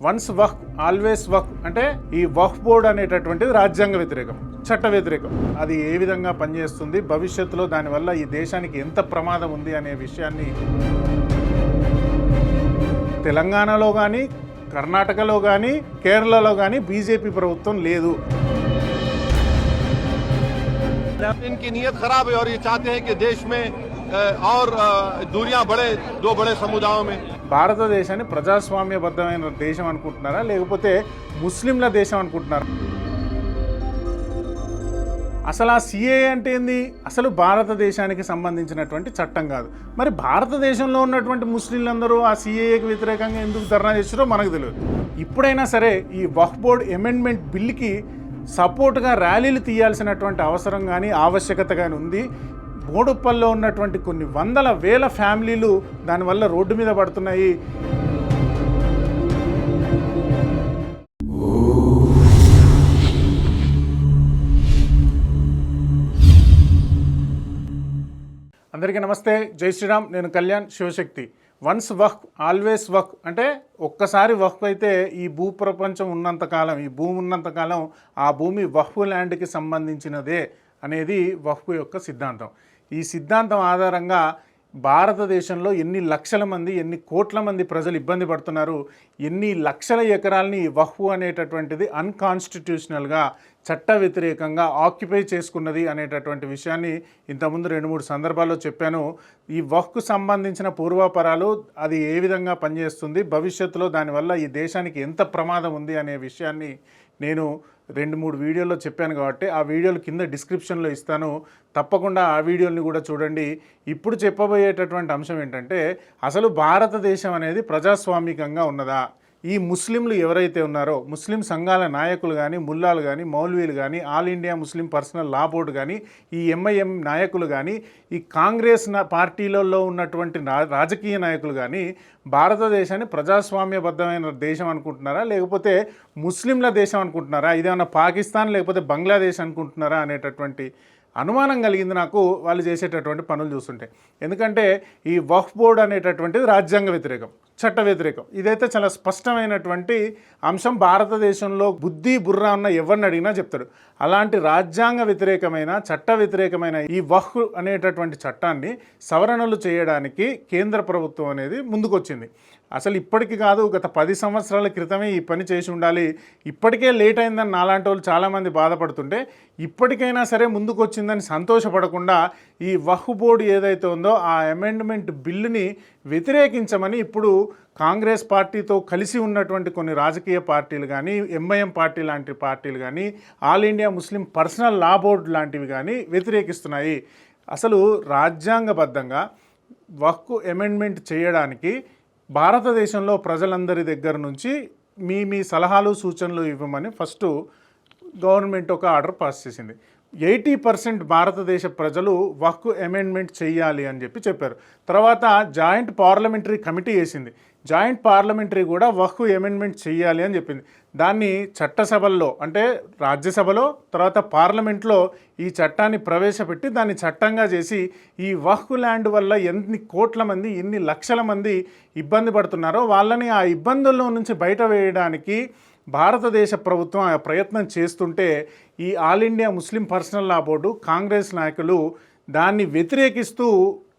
Once వక్ always వక్ అంటే ఈ వక్ board అనేటటువంటిది రాజ్యాంగ వ్యతిరేకం చట్ట వ్యతిరేకం అది ఏ విధంగా పనిచేస్తుంది భవిష్యత్తులో దానివల్ల ఈ దేశానికి ఎంత ప్రమాదం ఉంది అనే విషయాన్ని తెలంగాణలో కానీ కర్ణాటకలో కానీ కేరళలో కానీ బీజేపీ ప్రభుత్వం లేదు इनकी नीयत खराब है और ये चाहते हैं कि देश में अ, और अ, दूरियां बढ़े दो बड़े समुदायों में భారతదేశాన్ని ప్రజాస్వామ్యబద్ధమైన దేశం అనుకుంటున్నారా లేకపోతే ముస్లింల దేశం అనుకుంటున్నారా అసలు ఆ సిఏ అంటే ఏంది అసలు భారతదేశానికి సంబంధించినటువంటి చట్టం కాదు మరి భారతదేశంలో ఉన్నటువంటి ముస్లింలందరూ ఆ సిఏఏకి వ్యతిరేకంగా ఎందుకు ధర్నా చేస్తారో మనకు తెలియదు ఇప్పుడైనా సరే ఈ వక్ఫ్ బోర్డ్ అమెండ్మెంట్ బిల్లుకి సపోర్ట్గా ర్యాలీలు తీయాల్సినటువంటి అవసరం కానీ ఆవశ్యకత కానీ ఉంది బోడుప్పల్లో ఉన్నటువంటి కొన్ని వందల వేల ఫ్యామిలీలు దానివల్ల రోడ్డు మీద పడుతున్నాయి. అందరికీ నమస్తే. జై శ్రీరామ్. నేను కళ్యాణ్ శివశక్తి. వన్స్ వక్ ఆల్వేస్ వక్ అంటే ఒక్కసారి వక్ అయితే ఈ భూ ప్రపంచం ఉన్నంతకాలం ఈ భూమి ఉన్నంతకాలం ఆ భూమి వహ్ ల్యాండ్కి సంబంధించినదే. అనేది వహ్ యొక్క సిద్ధాంతం. ఈ సిద్ధాంతం ఆధారంగా భారతదేశంలో ఎన్ని లక్షల మంది ఎన్ని కోట్ల మంది ప్రజలు ఇబ్బంది పడుతున్నారు ఎన్ని లక్షల ఎకరాలని ఈ వహ్వు అనేటటువంటిది అన్కాన్స్టిట్యూషనల్గా చట్ట వ్యతిరేకంగా ఆక్యుపై చేసుకున్నది అనేటటువంటి విషయాన్ని ఇంతకుముందు రెండు మూడు సందర్భాల్లో చెప్పాను. ఈ వహ్కు సంబంధించిన పూర్వాపరాలు అది ఏ విధంగా పనిచేస్తుంది భవిష్యత్తులో దానివల్ల ఈ దేశానికి ఎంత ప్రమాదం ఉంది అనే విషయాన్ని నేను రెండు మూడు వీడియోల్లో చెప్పాను కాబట్టి ఆ వీడియోలు కింద డిస్క్రిప్షన్లో ఇస్తాను. తప్పకుండా ఆ వీడియోని కూడా చూడండి. ఇప్పుడు చెప్పబోయేటటువంటి అంశం ఏంటంటే అసలు భారతదేశం అనేది ప్రజాస్వామికంగా ఉన్నదా? ఈ ముస్లింలు ఎవరైతే ఉన్నారో ముస్లిం సంఘాల నాయకులు కానీ ముల్లాలు కానీ మౌల్వీలు కానీ all India Muslim personal law board కానీ ఈ ఎంఐఎం నాయకులు కానీ ఈ కాంగ్రెస్ నా- పార్టీలలో ఉన్నటువంటి నా- రాజకీయ నాయకులు కానీ భారతదేశాన్ని ప్రజాస్వామ్యబద్ధమైన దేశం అనుకుంటున్నారా? లేకపోతే ముస్లింల దేశం అనుకుంటున్నారా? ఇదేమన్నా పాకిస్తాన్ లేకపోతే బంగ్లాదేశ్ అనుకుంటున్నారా? అనేటటువంటి అనుమానం కలిగింది నాకు వాళ్ళు చేసేటటువంటి పనులు చూస్తుంటే. ఎందుకంటే ఈ వక్ఫ్ బోర్డ్ అనేటటువంటిది రాజ్యాంగ వ్యతిరేకం చట్ట వ్యతిరేకం. ఇదైతే చాలా స్పష్టమైనటువంటి అంశం. భారతదేశంలో బుద్ధి బుర్ర ఉన్న ఎవరిని అడిగినా చెప్తాడు. అలాంటి రాజ్యాంగ వ్యతిరేకమైన చట్ట వ్యతిరేకమైన ఈ వహ్ అనేటటువంటి చట్టాన్ని సవరణలు చేయడానికి కేంద్ర ప్రభుత్వం అనేది ముందుకొచ్చింది. అసలు ఇప్పటికి కాదు గత పది సంవత్సరాల క్రితమే ఈ పని చేసి ఉండాలి. ఇప్పటికే లేట్ అయిందని నాలాంటి వాళ్ళు చాలామంది బాధపడుతుంటే ఇప్పటికైనా సరే ముందుకు వచ్చిందని సంతోషపడకుండా ఈ వహ్ బోర్డు ఏదైతే ఉందో ఆ అమెండ్మెంట్ బిల్లుని వ్యతిరేకించమని ఇప్పుడు కాంగ్రెస్ పార్టీతో కలిసి ఉన్నటువంటి కొన్ని రాజకీయ పార్టీలు కానీ ఎంఐఎం పార్టీ లాంటి పార్టీలు కానీ all India Muslim personal law board లాంటివి కానీ వ్యతిరేకిస్తున్నాయి. అసలు రాజ్యాంగబద్ధంగా వక్కు అమెండ్మెంట్ చేయడానికి భారతదేశంలో ప్రజలందరి దగ్గర నుంచి మీ మీ సలహాలు సూచనలు ఇవ్వమని ఫస్ట్ గవర్నమెంట్ ఒక ఆర్డర్ పాస్ చేసింది. ఎయిటీ పర్సెంట్ భారతదేశ ప్రజలు వక్కు అమెండ్మెంట్ చేయాలి అని చెప్పి చెప్పారు. తర్వాత జాయింట్ పార్లమెంటరీ కమిటీ వేసింది. జాయింట్ పార్లమెంటరీ కూడా వక్కు అమెండ్మెంట్ చేయాలి అని చెప్పింది. దాన్ని చట్టసభల్లో అంటే రాజ్యసభలో తర్వాత పార్లమెంట్లో ఈ చట్టాన్ని ప్రవేశపెట్టి దాన్ని చట్టంగా చేసి ఈ వక్కు ల్యాండ్ వల్ల ఎన్ని కోట్ల మంది ఎన్ని లక్షల మంది ఇబ్బంది పడుతున్నారో వాళ్ళని ఆ ఇబ్బందుల్లో నుంచి బయట వేయడానికి భారతదేశ ప్రభుత్వం ఆ ప్రయత్నం చేస్తుంటే ఈ all India Muslim personal law board Congress నాయకులు దాన్ని వ్యతిరేకిస్తూ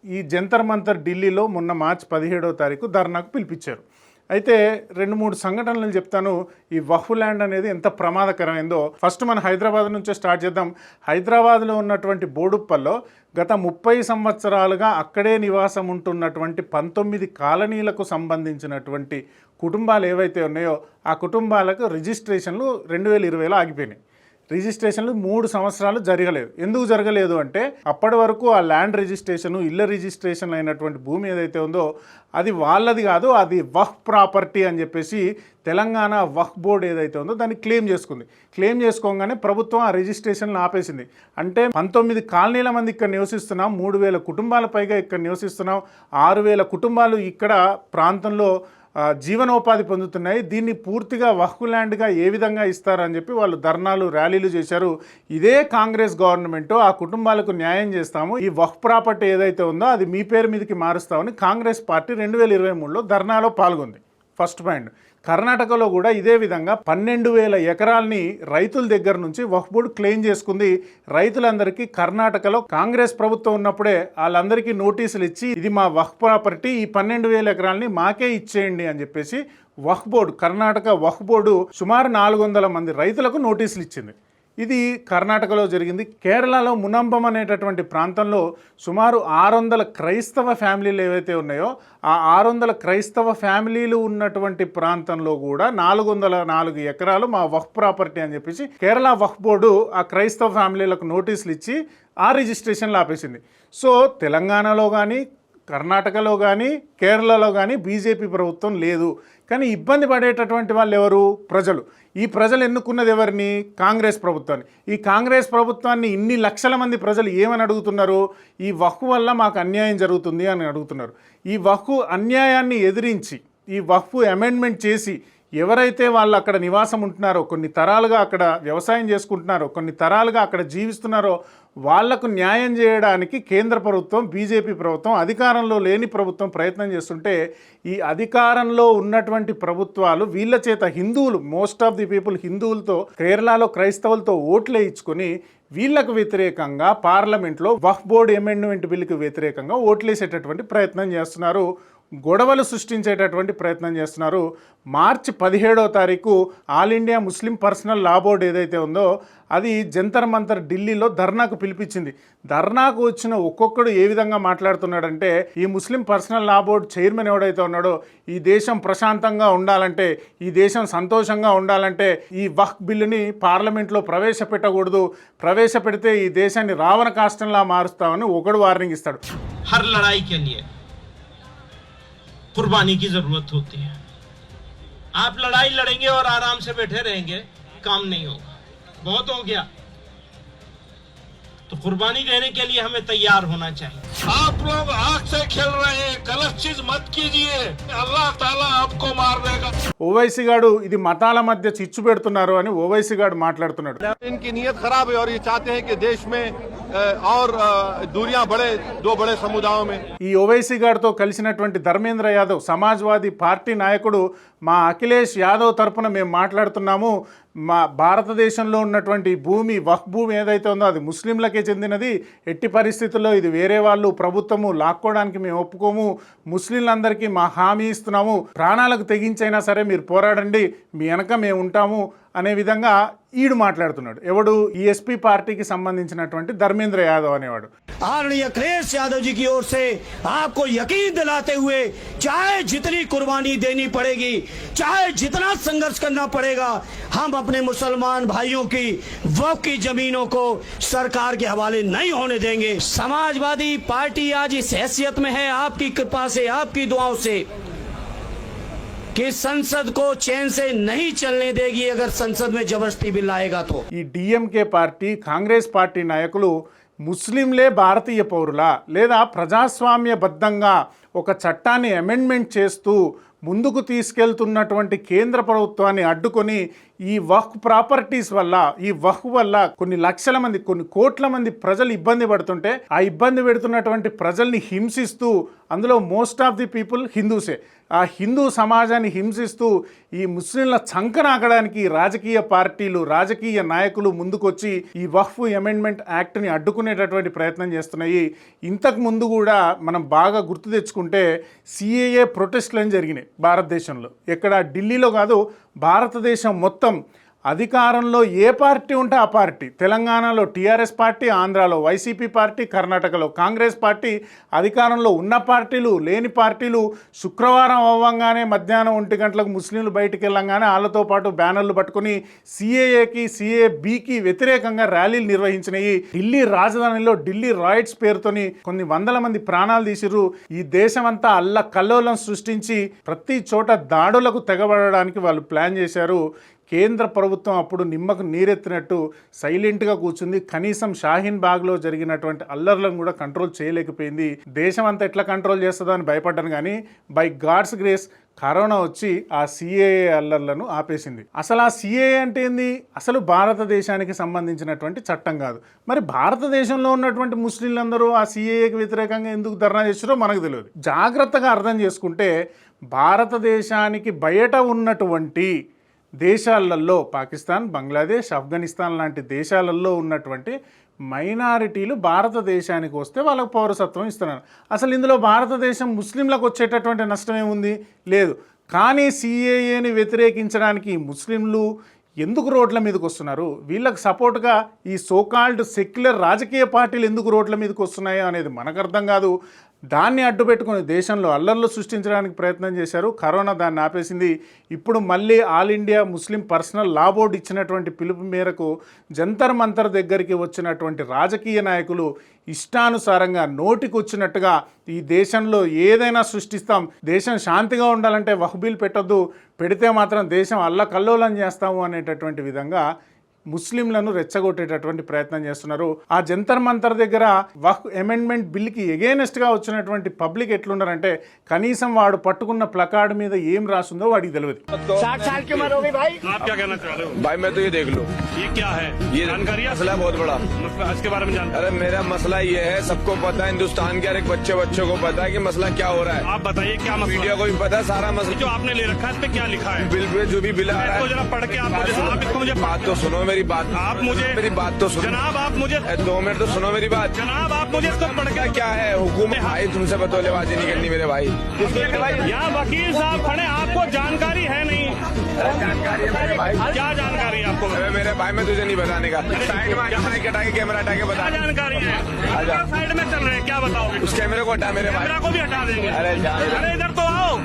ఈ జంతర్ మంతర్ ఢిల్లీలో మొన్న మార్చి పదిహేడవ తారీఖు ధర్నాకు పిలిపించారు. అయితే రెండు మూడు సంఘటనలు చెప్తాను. ఈ వహు ల్యాండ్ అనేది ఎంత ప్రమాదకరమైందో ఫస్ట్ మన హైదరాబాద్ నుంచే స్టార్ట్ చేద్దాం. హైదరాబాద్లో ఉన్నటువంటి బోడుప్పల్లో గత ముప్పై సంవత్సరాలుగా అక్కడే నివాసం ఉంటున్నటువంటి పంతొమ్మిది కాలనీలకు సంబంధించినటువంటి కుటుంబాలు ఏవైతే ఉన్నాయో ఆ కుటుంబాలకు రిజిస్ట్రేషన్లు రెండు వేల ఇరవైలో ఆగిపోయినాయి. రిజిస్ట్రేషన్లు మూడు సంవత్సరాలు జరగలేదు. ఎందుకు జరగలేదు అంటే అప్పటి వరకు ఆ ల్యాండ్ రిజిస్ట్రేషన్ ఇళ్ళ రిజిస్ట్రేషన్ అయినటువంటి భూమి ఏదైతే ఉందో అది వాళ్ళది కాదు అది వహ్ ప్రాపర్టీ అని చెప్పేసి తెలంగాణ వహ్ బోర్డు ఏదైతే ఉందో దాన్ని క్లెయిమ్ చేసుకుంది. క్లెయిమ్ చేసుకోగానే ప్రభుత్వం ఆ రిజిస్ట్రేషన్లు ఆపేసింది. అంటే పంతొమ్మిది కాలనీల మంది ఇక్కడ నివసిస్తున్నాం మూడు వేల కుటుంబాల పైగా ఇక్కడ నివసిస్తున్నాం ఆరు వేల కుటుంబాలు ఇక్కడ ప్రాంతంలో జీవనోపాధి పొందుతున్నాయి. దీన్ని పూర్తిగా వహ్కు ల్యాండ్గా ఏ విధంగా ఇస్తారని చెప్పి వాళ్ళు ధర్నాలు ర్యాలీలు చేశారు. ఇదే కాంగ్రెస్ గవర్నమెంట్. ఆ కుటుంబాలకు న్యాయం చేస్తాము. ఈ వహ్ ప్రాపర్టీ ఏదైతే ఉందో అది మీ పేరు మీదకి మారుస్తామని కాంగ్రెస్ పార్టీ రెండు వేల ఇరవై మూడులో ధర్నాలో పాల్గొంది. First point. కర్ణాటకలో కూడా ఇదే విధంగా పన్నెండు వేల ఎకరాల్ని రైతుల దగ్గర నుంచి వక్ఫ్ బోర్డు క్లెయిమ్ చేసుకుంది. రైతులందరికీ కర్ణాటకలో కాంగ్రెస్ ప్రభుత్వం ఉన్నప్పుడే వాళ్ళందరికీ నోటీసులు ఇచ్చి ఇది మా వక్ఫ్ ప్రాపర్టీ ఈ పన్నెండు వేల ఎకరాల్ని మాకే ఇచ్చేయండి అని చెప్పేసి వక్ఫ్ బోర్డు కర్ణాటక వక్ఫ్ బోర్డు సుమారు నాలుగు వందల మంది రైతులకు నోటీసులు ఇచ్చింది. ఇది కర్ణాటకలో జరిగింది. కేరళలో మునంబం అనేటటువంటి ప్రాంతంలో సుమారు ఆరు వందల క్రైస్తవ ఫ్యామిలీలు ఏవైతే ఉన్నాయో ఆ ఆరు వందల క్రైస్తవ ఫ్యామిలీలు ఉన్నటువంటి ప్రాంతంలో కూడా నాలుగు వందల నాలుగు ఎకరాలు మా వక్ఫ్ ప్రాపర్టీ అని చెప్పేసి కేరళ వక్ఫ్ బోర్డు ఆ క్రైస్తవ ఫ్యామిలీలకు నోటీసులు ఇచ్చి ఆ రిజిస్ట్రేషన్లు ఆపేసింది. సో తెలంగాణలో కానీ కర్ణాటకలో కానీ కేరళలో కానీ బీజేపీ ప్రభుత్వం లేదు. కానీ ఇబ్బంది పడేటటువంటి వాళ్ళు ఎవరు? ప్రజలు. ఈ ప్రజలు ఎన్నుకున్నది ఎవరిని? కాంగ్రెస్ ప్రభుత్వాన్ని. ఈ కాంగ్రెస్ ప్రభుత్వాన్ని ఇన్ని లక్షల మంది ప్రజలు ఏమని అడుగుతున్నారు? ఈ వక్ఫ్ వల్ల మాకు అన్యాయం జరుగుతుంది అని అడుగుతున్నారు. ఈ వక్ఫ్ అన్యాయాన్ని ఎదిరించి ఈ వక్ఫ్ అమెండ్మెంట్ చేసి ఎవరైతే వాళ్ళు అక్కడ నివాసం ఉంటున్నారో కొన్ని తరాలుగా అక్కడ వ్యవసాయం చేసుకుంటున్నారో కొన్ని తరాలుగా అక్కడ జీవిస్తున్నారో వాళ్ళకు న్యాయం చేయడానికి కేంద్ర ప్రభుత్వం బీజేపీ ప్రభుత్వం అధికారంలో లేని ప్రభుత్వం ప్రయత్నం చేస్తుంటే ఈ అధికారంలో ఉన్నటువంటి ప్రభుత్వాలు వీళ్ళ చేత హిందువులు మోస్ట్ ఆఫ్ ది పీపుల్ హిందువులతో కేరళలో క్రైస్తవులతో ఓట్లు వేయించుకొని వీళ్ళకు వ్యతిరేకంగా పార్లమెంట్లో వఫ్ బోర్డు అమెండ్మెంట్ బిల్లుకు వ్యతిరేకంగా ఓట్లేసేటటువంటి ప్రయత్నం చేస్తున్నారు. గొడవలు సృష్టించేటటువంటి ప్రయత్నం చేస్తున్నారు. మార్చి పదిహేడో తారీఖు all India Muslim personal law board ఏదైతే ఉందో అది జంతర్ మంతర్ ఢిల్లీలో ధర్నాకు పిలిపించింది. ధర్నాకు వచ్చిన ఒక్కొక్కడు ఏ విధంగా మాట్లాడుతున్నాడంటే ఈ Muslim personal law board chairman ఎవడైతే ఉన్నాడో ఈ దేశం ప్రశాంతంగా ఉండాలంటే ఈ దేశం సంతోషంగా ఉండాలంటే ఈ వహ్ బిల్లుని పార్లమెంట్లో ప్రవేశపెట్టకూడదు. ప్రవేశపెడితే ఈ దేశాన్ని రావణ కాష్టంలా మారుస్తామని ఒకడు వార్నింగ్ ఇస్తాడు. హర్ లడాయి कुर्बानी की ज़रूरत होती है। आप लड़ाई लड़ेंगे और आराम से बैठे रहेंगे, काम नहीं होगा। बहुत हो गया। तो कुर्बानी देने के लिए हमें तैयार होना चाहिए आप लोग आग से खेल रहे हैं गलत चीज मत कीजिए अल्लाह ताला आपको मार देगा ఓవైసీ గాడు ఇది మతాల మధ్య చిచ్చు పెడుతున్నారు అని ఓవైసీ గాడు మాట్లాడుతున్నాడు इनकी नीयत खराब है और ये चाहते हैं कि देश में अ, और अ, दूरियां बढ़े दो बड़े समुदायों में ఈ ఓవైసీ గారితో కలిసినటువంటి ధర్మేంద్ర యాదవ్ సమాజ్వాదీ పార్టీ నాయకుడు మా అఖిలేష్ యాదవ్ తరపున మేము మాట్లాడుతున్నాము మా భారతదేశంలో ఉన్నటువంటి భూమి వక్ భూమి ఏదైతే ఉందో అది ముస్లింలకే చెందినది. ఎట్టి పరిస్థితుల్లో ఇది వేరే వాళ్ళు ప్రభుత్వము లాక్కోవడానికి మేము ఒప్పుకోము. ముస్లింలందరికీ మా హామీ ఇస్తున్నాము. ప్రాణాలకు తెగించైనా సరే మీరు పోరాడండి. మీ వెనక మేము ఉంటాము. అనే విధంగా ఈడు మాట్లాడుతున్నాడు ఎవడు ఈ ఎస్పీ పార్టీకి సంబంధించినటువంటి ధర్మేంద్ర యాదవ్ అనేవాడు आदरणीय अखिलेश यादव जी की ओर से आपको यकीन दिलाते हुए चाहे जितनी कुर्बानी देनी पड़ेगी चाहे जितना संघर्ष करना पड़ेगा हम अपने मुसलमान भाइयों की वफ की जमीनों को सरकार के हवाले नहीं होने देंगे समाजवादी पार्टी आज इस हैसियत में है आपकी कृपा से आपकी दुआओं से कि संसद को चैन से नहीं चलने देगी अगर संसद में जबरदस्ती बिल आएगा तो ఈ డిఎంకే పార్టీ కాంగ్రెస్ పార్టీ నాయకులు ముస్లింలే భారతీయ పౌరులా లేదా ప్రజాస్వామ్యబద్ధంగా ఒక చట్టాన్ని అమెండ్మెంట్ చేస్తూ ముందుకు తీసుకెళ్తున్నటువంటి కేంద్ర ప్రభుత్వాన్ని అడ్డుకొని ఈ వక్ ప్రాపర్టీస్ వల్ల ఈ వక్ వల్ల కొన్ని లక్షల మంది కొన్ని కోట్ల మంది ప్రజలు ఇబ్బంది పడుతుంటే ఆ ఇబ్బంది పెడుతున్నటువంటి ప్రజల్ని హింసిస్తూ అందులో మోస్ట్ ఆఫ్ ది పీపుల్ హిందూసే. ఆ హిందూ సమాజాన్ని హింసిస్తూ ఈ ముస్లింల చంకనాకడానికి రాజకీయ పార్టీలు రాజకీయ నాయకులు ముందుకొచ్చి ఈ వఫ్ అమెండ్మెంట్ యాక్ట్ని అడ్డుకునేటటువంటి ప్రయత్నం చేస్తున్నాయి. ఇంతకు ముందు కూడా మనం బాగా గుర్తు తెచ్చుకుంటే సిఏఏ ప్రొటెస్ట్లు అని జరిగినాయి భారతదేశంలో. ఎక్కడ ఢిల్లీలో కాదు భారతదేశం మొత్తం అధికారంలో ఏ పార్టీ ఉంటే ఆ పార్టీ? తెలంగాణలో టీఆర్ఎస్ పార్టీ ఆంధ్రాలో వైసీపీ పార్టీ కర్ణాటకలో కాంగ్రెస్ పార్టీ అధికారంలో ఉన్న పార్టీలు లేని పార్టీలు శుక్రవారం అవ్వంగానే మధ్యాహ్నం ఒంటి గంటలకు ముస్లింలు బయటికి వెళ్ళంగానే వాళ్ళతో పాటు బ్యానర్లు పట్టుకుని సిఏఏకి సిఏబికి వ్యతిరేకంగా ర్యాలీలు నిర్వహించినాయి. ఢిల్లీ రాజధానిలో ఢిల్లీ రాయిట్స్ పేరుతోని కొన్ని వందల మంది ప్రాణాలు తీసిర్రు. ఈ దేశమంతా అల్ల కల్లోలం సృష్టించి ప్రతి చోట దాడులకు తెగబడడానికి వాళ్ళు ప్లాన్ చేశారు. కేంద్ర ప్రభుత్వం అప్పుడు నిమ్మకు నీరెత్తినట్టు సైలెంట్గా కూర్చుంది. కనీసం షాహీన్ బాగ్లో జరిగినటువంటి అల్లర్లను కూడా కంట్రోల్ చేయలేకపోయింది. దేశం అంతా ఎట్లా కంట్రోల్ చేస్తుందో అని భయపడ్డాను కానీ బై గాడ్స్ గ్రేస్ కరోనా వచ్చి ఆ సిఏఏ అల్లర్లను ఆపేసింది. అసలు ఆ సిఏఏ అంటే ఏంది? అసలు భారతదేశానికి సంబంధించినటువంటి చట్టం కాదు. మరి భారతదేశంలో ఉన్నటువంటి ముస్లింలందరూ ఆ సిఏఏకి వ్యతిరేకంగా ఎందుకు ధర్నా చేస్తారో మనకు తెలియదు. జాగ్రత్తగా అర్థం చేసుకుంటే భారతదేశానికి బయట ఉన్నటువంటి దేశాలలో పాకిస్తాన్ బంగ్లాదేశ్ ఆఫ్ఘనిస్తాన్ లాంటి దేశాలలో ఉన్నటువంటి మైనారిటీలు భారతదేశానికి వస్తే వాళ్ళకు పౌరసత్వం ఇస్తున్నారు. అసలు ఇందులో భారతదేశం ముస్లింలకు వచ్చేటటువంటి నష్టం ఏముంది? లేదు. కానీ సిఏఏని వ్యతిరేకించడానికి ముస్లింలు ఎందుకు రోడ్ల మీదకి వస్తున్నారు? వీళ్ళకి సపోర్ట్గా ఈ సోకాల్డ్ సెక్యులర్ రాజకీయ పార్టీలు ఎందుకు రోడ్ల మీదకి వస్తున్నాయో అనేది మనకు అర్థం కాదు. దాన్ని అడ్డుపెట్టుకుని దేశంలో అల్లర్లు సృష్టించడానికి ప్రయత్నం చేశారు. కరోనా దాన్ని ఆపేసింది. ఇప్పుడు మళ్ళీ All India Muslim Personal Law Board ఇచ్చినటువంటి పిలుపు మేరకు జంతర్ మంతర్ దగ్గరికి వచ్చినటువంటి రాజకీయ నాయకులు ఇష్టానుసారంగా నోటికొచ్చినట్టుగా ఈ దేశంలో ఏదైనా సృష్టిస్తాం. దేశం శాంతిగా ఉండాలంటే వహబీలు పెట్టొద్దు. పెడితే మాత్రం దేశం అల్లకల్లోలం చేస్తాము అనేటటువంటి విధంగా ముస్లింలను రెచ్చగొట్టేటటువంటి ప్రయత్నం చేస్తున్నారు ఆ జంతర్ మంతర్ దగ్గర వహ్ అమెండ్మెంట్ బిల్కి ఎగేనెస్ట్గా వచ్చినటువంటి పబ్లిక్ ఎట్లున్నారంటే కనీసం వాడు పట్టుకున్న ప్లకార్డ్ మీద ఏం రాసిందో వాడికి తెలియదు आप क्या कहना चाह रहे हो भाई मैं तो ये देख लूं ये क्या है ये जानकारी है मसला है बहुत बड़ा मसला इसके बारे में जानकारी अरे मेरा मसला ये है सबको पता है हिंदुस्तान के हर एक बच्चे बच्चों को पता है कि मसला क्या हो रहा है आप बताइए क्या मसला मीडिया को भी पता है सारा है? मसला जो आपने ले रखा है इस पे क्या लिखा है बिल पे जो भी बिल आ रहा इसको है जरा पढ़ के आप मुझे आप इसको मुझे बात तो सुनो मेरी बात आप मुझे मेरी बात तो सुनो। जनाब आप मुझे ए, दो मिनट तो सुनो मेरी बात। जनाब आप मुझे इसको पढ़ क्या के क्या है? हुकूमत भाई तुमसे बतौलेबाजी नहीं करनी मेरे भाई। यहाँ वकील साहब खड़े आपको जानकारी है नहीं। जानकारी है भाई। क्या जानकारी है आपको? मेरे भाई मैं तुझे नहीं बताने का। साइड में हटा के कैमरा हटा के बता। जानकारी है? साइड में चल रहे हैं? क्या बताओ उस कैमरे को हटा मेरे भाई। को भी हटा देंगे। अरे अरे इधर तो आओ।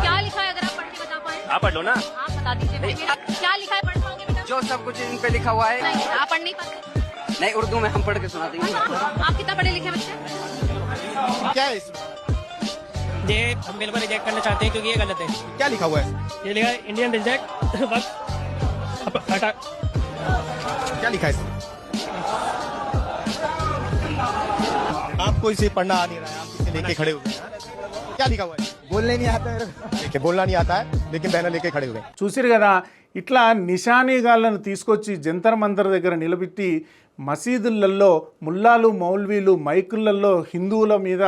क्या लिखा है अगर आप पढ़ के बता पाए? आप पढ़ लो ना। आप बता दीजिए। क्या लिखा है जो सब कुछ इन पे लिखा हुआ है। नहीं, आप पढ़ नहीं पाते। नहीं उर्दू में हम पढ़ के सुना देंगे आप कितना पढ़े लिखे बच्चे? क्या है इसमें ये हम बिल्कुल रिजेक्ट करना चाहते हैं क्योंकि ये गलत है। क्या लिखा हुआ है? ये लिखा है इंडियन रिजेक्ट वक्त हटा क्या लिखा है आपको इसे पढ़ना आ नहीं रहा है आप इसे लेके खड़े हुए क्या लिखा हुआ है? बोलने नहीं आता है बोलना नहीं आता है लेकिन बहना लेके खड़े हुए चूसी कदा ఇట్లా నిషానీగాళ్ళను తీసుకొచ్చి జంతర్ మంతర్ దగ్గర నిలబెట్టి మసీదులలో ముల్లాలు మౌల్వీలు మైకులలో హిందువుల మీద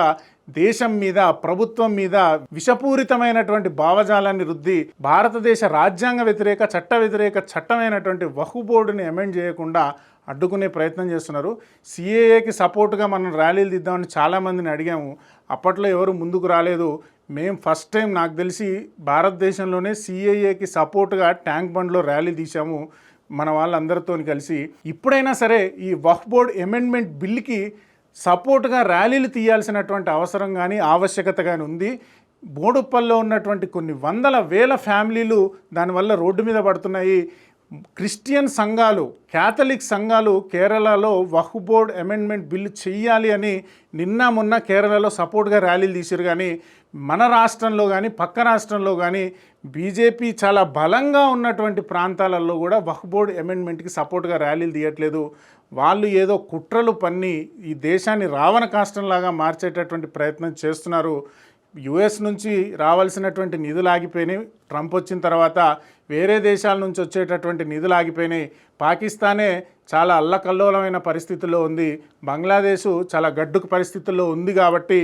దేశం మీద ప్రభుత్వం మీద విషపూరితమైనటువంటి భావజాలాన్ని రుద్ది భారతదేశ రాజ్యాంగ వ్యతిరేక చట్ట వ్యతిరేక చట్టమైనటువంటి వహు బోర్డుని అమెండ్ చేయకుండా అడ్డుకునే ప్రయత్నం చేస్తున్నారు. సిఏఏకి సపోర్ట్గా మనం ర్యాలీలు దిద్దామని చాలామందిని అడిగాము. అప్పట్లో ఎవరు ముందుకు రాలేదు. మేము ఫస్ట్ టైం నాకు తెలిసి భారతదేశంలోనే సిఐఏకి సపోర్ట్గా ట్యాంక్ బండ్లో ర్యాలీ తీసాము మన వాళ్ళందరితో కలిసి. ఇప్పుడైనా సరే ఈ వఫ్ బోర్డ్ అమెండ్మెంట్ బిల్కి సపోర్ట్గా ర్యాలీలు తీయాల్సినటువంటి అవసరం కానీ ఆవశ్యకత కానీ ఉంది. బోడుప్పల్లో ఉన్నటువంటి కొన్ని వందల వేల ఫ్యామిలీలు దానివల్ల రోడ్డు మీద పడుతున్నాయి. క్రిస్టియన్ సంఘాలు క్యాథలిక్ సంఘాలు కేరళలో వహు బోర్డ్ అమెండ్మెంట్ బిల్లు చేయాలి అని నిన్న మొన్న కేరళలో సపోర్ట్గా ర్యాలీలు తీశారు కానీ మన రాష్ట్రంలో కానీ పక్క రాష్ట్రంలో కానీ బీజేపీ చాలా బలంగా ఉన్నటువంటి ప్రాంతాలలో కూడా వహ్బోర్డ్ అమెండ్మెంట్కి సపోర్ట్గా ర్యాలీలు తీయట్లేదు. వాళ్ళు ఏదో కుట్రలు పన్ని ఈ దేశాన్ని రావణ కాష్టంలాగా మార్చేటటువంటి ప్రయత్నం చేస్తున్నారు. యుఎస్ నుంచి రావాల్సినటువంటి నిధులు ఆగిపోయినాయి. ట్రంప్ వచ్చిన తర్వాత వేరే దేశాల నుంచి వచ్చేటటువంటి నిధులు ఆగిపోయినాయి. పాకిస్తానే చాలా అల్లకల్లోలమైన పరిస్థితుల్లో ఉంది. బంగ్లాదేశ్ చాలా గడ్డుకు పరిస్థితుల్లో ఉంది కాబట్టి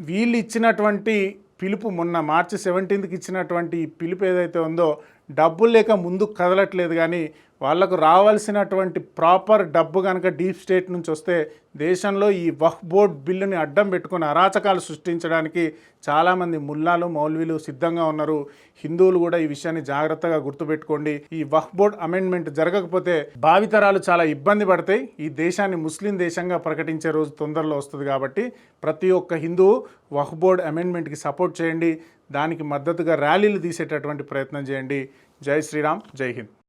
వీళ్ళు ఇచ్చినటువంటి పిలుపు మొన్న మార్చి సెవెంటీన్త్కి ఇచ్చినటువంటి ఈ పిలుపు ఏదైతే ఉందో డబ్బులు లేక ముందుకు కదలట్లేదు కానీ వాళ్ళకు రావాల్సినటువంటి ప్రాపర్ డబ్బు కనుక డీప్ స్టేట్ నుంచి వస్తే దేశంలో ఈ వహ్ బోర్డ్ బిల్లుని అడ్డం పెట్టుకుని అరాచకాలు సృష్టించడానికి చాలామంది ముల్లాలు మౌల్వీలు సిద్ధంగా ఉన్నారు. హిందువులు కూడా ఈ విషయాన్ని జాగ్రత్తగా గుర్తుపెట్టుకోండి. ఈ వహ్ బోర్డ్ అమెండ్మెంట్ జరగకపోతే భావితరాలు చాలా ఇబ్బంది పడతాయి. ఈ దేశాన్ని ముస్లిం దేశంగా ప్రకటించే రోజు తొందరలో వస్తుంది కాబట్టి ప్రతి ఒక్క హిందువు వహ్ బోర్డ్ అమెండ్మెంట్కి సపోర్ట్ చేయండి. దానికి మద్దతుగా ర్యాలీలు తీసేటటువంటి ప్రయత్నం చేయండి. జై శ్రీరామ్ జై హింద్.